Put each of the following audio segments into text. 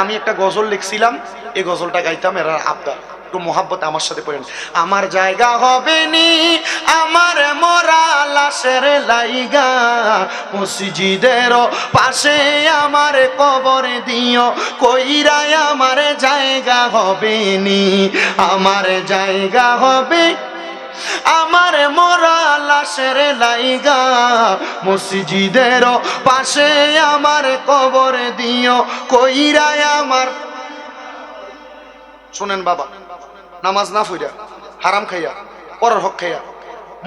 আমি একটা গজল লিখছিলাম, এই গজলটা গাইতাম, এরা আবদার একটু মোহাব্বত আমার সাথে পড়েন। আমার জায়গা হবে নি, আমার মরা লাশের লাইগা, মসজিদের পাশে আমার কবর দিও, কইরাই আমার জায়গা হবে নি, আমার জায়গা হবে আমার মোরা লাশের লাইগা। মসজিদের পাশে আমার কবর দিও কইরাই আমার শোনেন বাবা, নামাজ না ফইরা হারাম খাইয়া, পরের হক খাইয়া,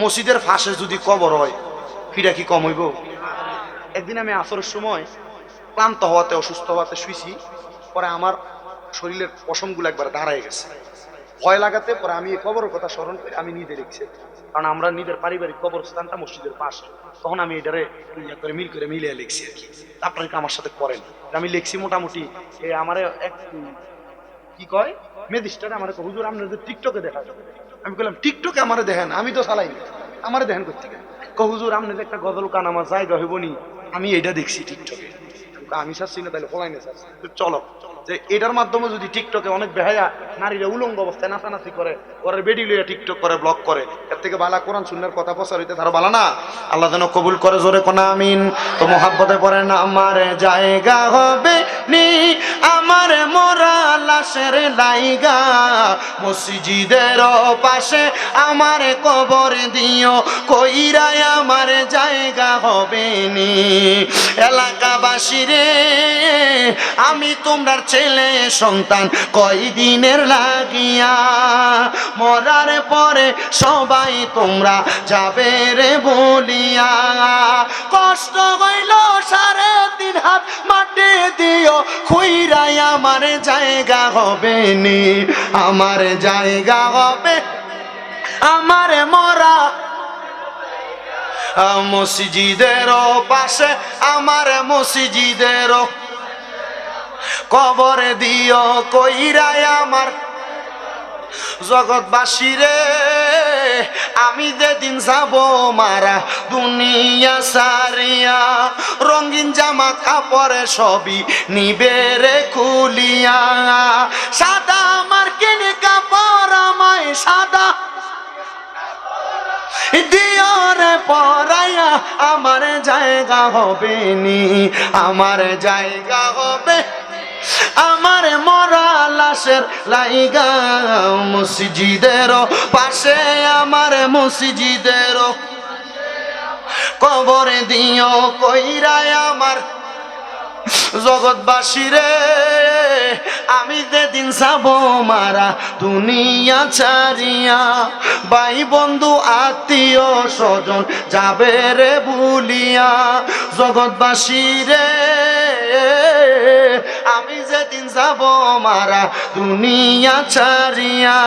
মসজিদের ফাঁসে যদি কবর হয়, ফিরা কি কম হইব? একদিন আমি আসরের সময় ক্লান্ত হওয়াতে, অসুস্থ হওয়াতে শুইছি, পরে আমার শরীরের পশমগুলো একবার দাঁড়ায় গেছে। ভয় লাগাতে পরে আমি এই কবরের কথা স্মরণ করে আমি নিজে লিখছি। কারণ আমরা নিজের পারিবারিক কবরস্থানটা মসজিদের পাশে। তখন আমি এটারে ইয়া করে, মিল করে মিলিয়ে লিখছি আর কি। আপনারা আমার সাথে করেন? আমি লিখছি মোটামুটি আমার এক, কি কয়? মেদিস্টারে আমার হুজুর আপনাদের টিকটকে দেখা যাবে আমি বললাম টিকটকে আমার দেখেন, আমি তো চালাই আমারে দেখেন করতে হুজুর আপনাদের একটা গজল কান, আমার জায়গা হইব নি আমি এটা দেখছি টিকটকে। আমি চাচ্ছি না তাহলে ফলাই না চাচ্ছি তো চলো। যে এটার মাধ্যমে যদি টিকটকে অনেক বেহায়া নারীরা উলঙ্গ অবস্থায় নাচানাচি করে, ওরা বেডি লইয়া টিকটক করে ব্লক করে, এর থেকে বালা কোরআন সুন্নার কথা প্রচার হইতে তারা বালা না। আল্লাহ যেন কবুল করে, জোরে কোনা আমিন। তো মোহাব্বতে পড়ে না, আমার জায়গা হবে নি, আমার মোরা লাশের লাইগা। মসজিদের পাশে আমার কবর দিও, কইরাই আমার জায়গা হবে নি। এলাকাবাসী রে, আমি তোমরার ছেলে সন্তান কয়দিনের লাগিয়া? মরার পরে সবাই তোমরা যাবে রে বলিয়া। কষ্ট হইল সাড়ে তিন হাত মাটি দিও খুইরাই আমার জায়গা হবে নি আমার জায়গা হবে আমার মরা। আহ, মসজিদের পাশে আমার মসজিদের কবর দিও কইরাই আমার জগৎবাসী রে। আমি যেদিন যাব মারা দুনিয়া সারিয়া, রঙিন জামা কাপড়ে সবই নিবে রে খুলিয়া। সাদা আমার কিনে কাপড় আমায় সাদা দিয়রে পরাইয়া। আমার জায়গা হবে নি, আমার জায়গা হবে আমার মরা লাশের লাইগা মসজিদের পাশে, আমার মসজিদের কবরে দিও, কইরায় আমার জগৎবাসী রে। আমি যেদিন যাব মারা দুনিয়া ছাড়িয়া ভাই বন্ধু আত্মীয় স্বজন যাবে রে ভুলিয়া জগৎবাসী রে যেদিন যাব মারা? দুনিয়া ছাড়িয়া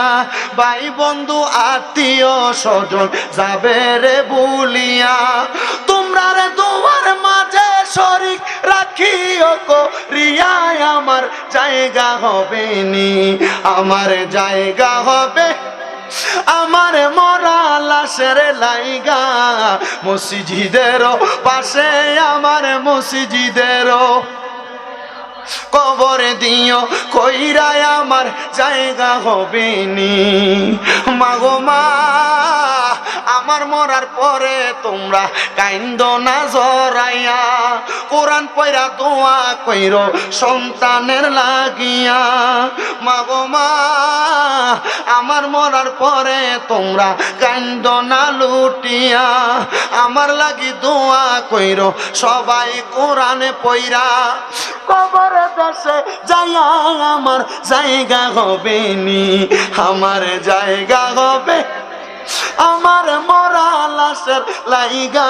ভাই বন্ধু, আত্মীয় স্বজন যাবে রে ভুলিয়া তোমরা রে তোমার মাঝে শরিক রাখিও কো রিয়ায় আমার জায়গা হবে নি, আমার জায়গা হবে। আমার মরা লাশের লাইগা মসজিদের পাশে, আমার মসজিদের কবরে দিও, কইরায় আমার জায়গা হবে নি মাগো মা, আমার মরার পরে তোমরা কাইন্দ না জরাইয়া। কোরআন পয়রা দোয়া কইর সন্তানের লাগিয়া। মাগো মা, আমার মরার পরে তোমরা কাইন্দ না লুটিয়া। আমার লাগি দোয়া কইর সবাই কোরআনে পইরা। কবর দেশে যাইয়া আমার জায়গা হবে নি। আমার জায়গা হবে। আমার মরা লাশের লাইগা।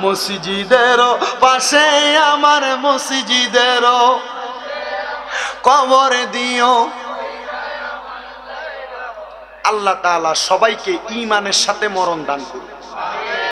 মসজিদের পাশে আমার মসজিদের কবর দিও। আল্লাহ তাআলা সবাইকে ইমানের সাথে মরণ দান করুন